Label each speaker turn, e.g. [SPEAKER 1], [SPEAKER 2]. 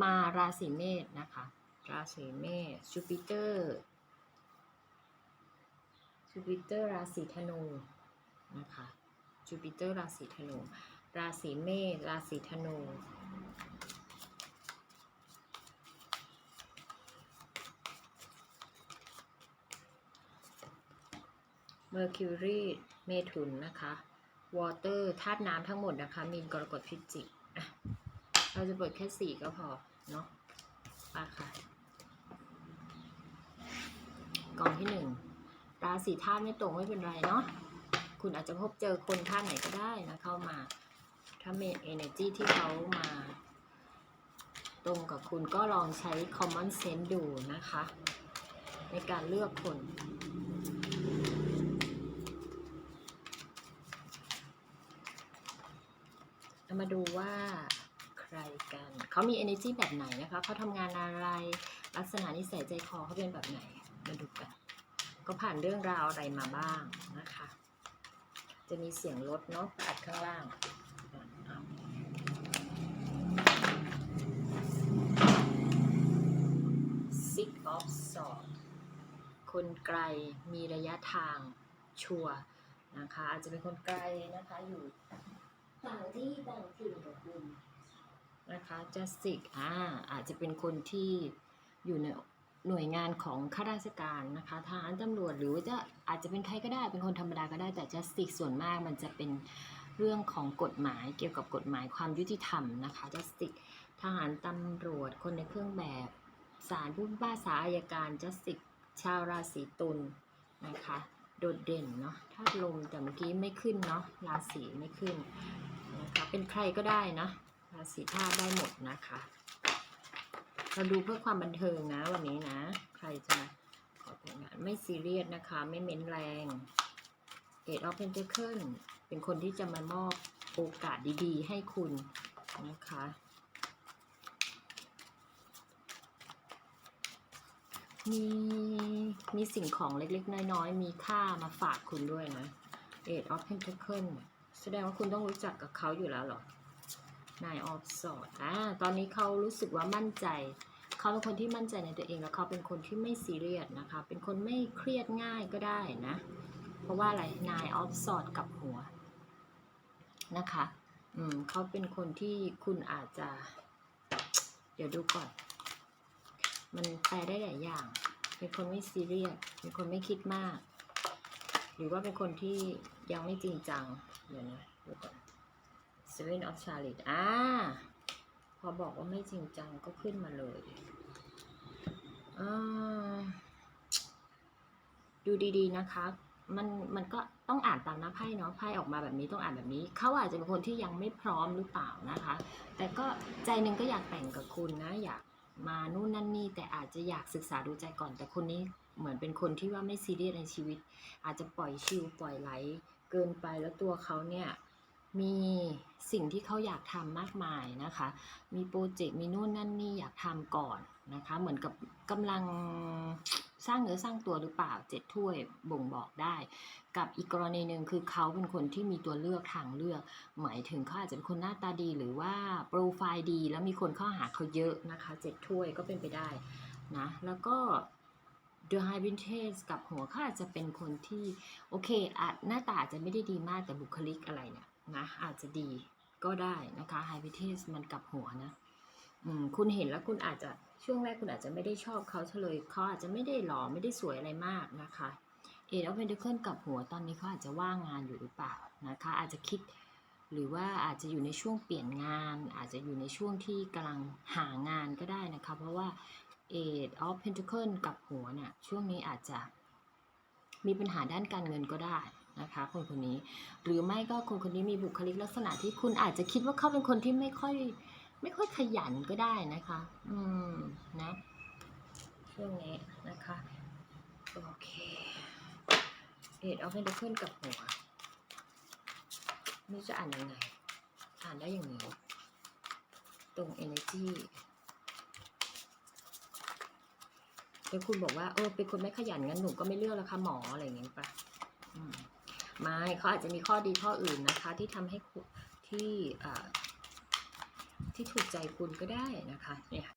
[SPEAKER 1] มาราศีเมษนะคะ ราศีเมษจูปิเตอร์จูปิเตอร์ราศีธนูนะคะจูปิเตอร์ราศีธนู ราศีเมษราศีธนูเมอร์คิวรีเมถุนนะคะวอเตอร์ธาตุน้ำทั้งหมดนะคะมีนกรกฎพิจิกอะ เราจะเปิดแค่สี่ก็พอ เนาะไปค่ะ กล่องที่หนึ่งราศีธาตุไม่ตรงไม่เป็นไรเนาะ คุณอาจจะพบเจอคนท่าตุไหนก็ได้นะเข้ามา ถ้ามี energy ที่เขามา ตรงกับคุณก็ลองใช้ common sense ดูนะคะ ในการเลือกคนมาดูว่า ใครกัน เขามี energy แบบไหนนะคะ เขาทำงานอะไร ลักษณะนิสัยใจคอเขาเป็นแบบไหน มาดูกัน ก็ผ่านเรื่องราวอะไรมาบ้างนะคะ จะมีเสียงรถเนาะอัดข้างล่างเอา Six of Swords คนไกลมีระยะทางชัวนะคะ อาจจะเป็นคนไกลนะคะอยู่ต่างที่ต่างถิ่นกับคุณ นะคะ Justice อ่าอาจจะเป็นคนที่อยู่ในหน่วยงานของข้าราชการนะคะทหารตำรวจหรือว่าจะอาจจะเป็นใครก็ได้เป็นคนธรรมดาก็ได้แต่ Justice ส่วนมากมันจะเป็นเรื่องของกฎหมายเกี่ยวกับกฎหมายความยุติธรรมนะคะ Justice ทหารตำรวจคนในเครื่องแบบศาลผู้พิพากษาอายการ Justice ชาวราศีตุลนะคะโดดเด่นเนาะธาตุลมแต่เมื่อกี้ไม่ขึ้นเนาะราศีไม่ขึ้นนะคะเป็นใครก็ได้นะ ราศีธาได้หมดนะคะ เราดูเพื่อความบันเทิงนะวันนี้นะ ใครจะขอแต่งงานไม่ซีเรียสนะคะ ไม่เม้นแรงเกตออฟเพนเทเคิลเป็นคนที่จะมามอบโอกาสดีๆ ให้คุณนะคะมีมีสิ่งของเล็กๆ น้อยๆ มีค่ามาฝากคุณด้วยนะ Eight of Pentacle แสดงว่าคุณต้องรู้จักกับเขาอยู่แล้วหรอ Nine of Swords อ่าตอนนี้เขารู้สึกว่ามั่นใจ เขาเป็นคนที่มั่นใจในตัวเองแล้วเขาเป็นคนที่ไม่ซีเรียสนะคะ เป็นคนไม่เครียดง่ายก็ได้นะ เพราะว่าอะไร Nine of Swords กับหัวนะคะ อืมเขาเป็นคนที่คุณอาจจะ เดี๋ยวดูก่อน มันแปลได้หลายอย่าง เป็นคนไม่ซีเรียส เป็นคนไม่คิดมาก หรือว่าเป็นคนที่ยังไม่จริงจัง เดี๋ยวนะดูก่อน Seven of Chariot อ่าพอบอกว่าไม่จริงจังก็ขึ้นมาเลยอ่าดูดีๆนะคะ มันมันก็ต้องอ่านตามหน้าไพ่เนาะไพ่ออกมาแบบนี้ต้องอ่านแบบนี้ เขาอาจจะเป็นคนที่ยังไม่พร้อมหรือเปล่านะคะ แต่ก็ใจหนึ่งก็อยากแต่งกับคุณนะ อยากมานู่นนั่นนี่ แต่อาจจะอยากศึกษาดูใจก่อน แต่คนนี้เหมือนเป็นคนที่ว่าไม่ซีเรียสในชีวิต อาจจะปล่อยชิลปล่อยไหลเกินไปแล้วตัวเขาเนี่ย มีสิ่งที่เขาอยากทำมากมายนะคะ มีโปรเจกต์มีนู่นนั่นนี่อยากทำก่อนนะคะ เหมือนกับกำลังสร้างเนื้อสร้างตัวหรือเปล่าเจ็ดถ้วยบ่งบอกได้ กับอีกกรณีหนึ่งคือเขาเป็นคนที่มีตัวเลือกทางเลือก หมายถึงเขาอาจจะเป็นคนหน้าตาดีหรือว่าโปรไฟล์ดี แล้วมีคนเข้าหาเขาเยอะนะคะเจ็ดถ้วยก็เป็นไปได้นะแล้วก็ The High Vintage กับหัวเขาอาจจะเป็นคนที่ โอเคอาจหน้าตาอาจจะไม่ได้ดีมากแต่บุคลิกอะไรเนี่ย นะอาจจะดีก็ได้นะคะ High Vintage มันกับหัวนะอืมคุณเห็นแล้วคุณอาจจะช่วงแรกคุณอาจจะไม่ได้ชอบเขาเฉลยเขาอาจจะไม่ได้หล่อไม่ได้สวยอะไรมากนะคะเอ of Pentacle กับหัวตอนนี้เขาอาจจะว่างงานอยู่หรือเปล่านะคะ อาจจะคิดหรือว่าอาจจะอยู่ในช่วงเปลี่ยนงาน อาจจะอยู่ในช่วงที่กำลังหางานก็ได้นะคะ เพราะว่า Eight of Pentacle กับหัวเนี่ยช่วงนี้อาจจะมีปัญหาด้านการเงินก็ได้ นะคะคนคนนี้ หรือไม่ก็คนคนนี้มีบุคลิกลักษณะที่คุณอาจจะคิดว่าเขาเป็นคนที่ไม่ค่อย ไม่ค่อยขยันก็ได้นะคะ อืมนะช่วงนี้นะคะโอเค Eight of Pentacle กับหัวนี่จะอ่านยังไงอ่านได้อย่างนี้ ตรง energy แล้วคุณบอกว่าเออเป็นคนไม่ขยันงั้นหนูก็ไม่เลือกแล้วค่ะหมออะไรอย่างเงี้ยปะ ไม่เขาอาจจะมีข้อดีข้ออื่นนะคะ ที่ทำให้ที่ที่ถูกใจคุณก็ได้นะคะเนี่ย